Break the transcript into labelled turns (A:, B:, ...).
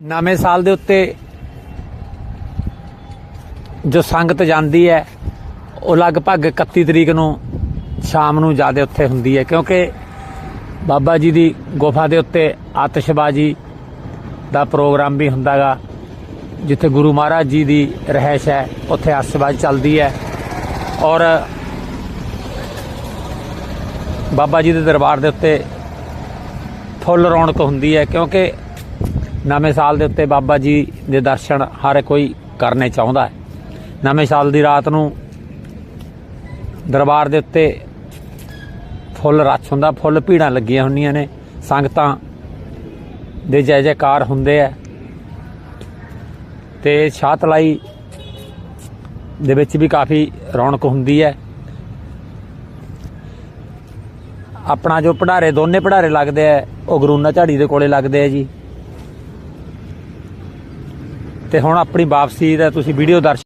A: ਨਵੇਂ ਸਾਲ ਦੇ ਉੱਤੇ ਜੋ ਸੰਗਤ ਜਾਂਦੀ ਹੈ, ਉਹ ਲਗਭਗ 31 ਤਰੀਕ ਨੂੰ ਸ਼ਾਮ ਨੂੰ ਜ਼ਿਆਦਾ ਉੱਥੇ ਹੁੰਦੀ ਹੈ, ਕਿਉਂਕਿ ਬਾਬਾ ਜੀ ਦੀ ਗੁਫਾ ਦੇ ਉੱਤੇ ਆਤਿਸ਼ਬਾਜ਼ੀ ਦਾ ਪ੍ਰੋਗਰਾਮ ਵੀ ਹੁੰਦਾਗਾ, ਜਿੱਥੇ ਗੁਰੂ ਮਹਾਰਾਜ ਜੀ ਦੀ ਰਹਿائش ਹੈ, ਉੱਥੇ ਆਤਿਸ਼ਬਾਜ਼ੀ ਚੱਲਦੀ ਹੈ ਔਰ ਬਾਬਾ ਜੀ ਦੇ ਦਰਬਾਰ ਦੇ ਉੱਤੇ ਫੁੱਲ ਰੌਣਕ ਹੁੰਦੀ ਹੈ, ਕਿਉਂਕਿ ਨਵੇਂ ਸਾਲ ਦੇ ਉੱਤੇ ਬਾਬਾ ਜੀ ਦੇ ਦਰਸ਼ਨ ਹਰ ਕੋਈ ਕਰਨੇ ਚਾਹੁੰਦਾ ਹੈ। ਨਵੇਂ ਸਾਲ ਦੀ ਰਾਤ ਨੂੰ ਦਰਬਾਰ ਦੇ ਉੱਤੇ ਫੁੱਲ ਰੱਛ ਹੁੰਦਾ, ਫੁੱਲ ਭੀੜਾਂ ਲੱਗੀਆਂ ਹੁੰਦੀਆਂ ਨੇ, ਸੰਗਤਾਂ ਦੇ ਜੈ ਜੈਕਾਰ ਹੁੰਦੇ ਆ। ਤੇ ਛਾਤਲਾਈ ਦੇ ਵਿੱਚ ਵੀ ਕਾਫੀ ਰੌਣਕ ਹੁੰਦੀ ਹੈ। ਆਪਣਾ ਜੋ ਪੜਾਰੇ, ਦੋਨੇ ਪੜਾਰੇ ਲੱਗਦੇ ਆ, ਉਹ ਗਰੂਨਾ ਝਾੜੀ ਦੇ ਕੋਲੇ ਲੱਗਦੇ ਆ ਜੀ। ਤੇ ਹੁਣ ਆਪਣੀ ਵਾਪਸੀ ਦਾ ਤੁਸੀਂ ਵੀਡੀਓ ਦਰਸ਼ਨ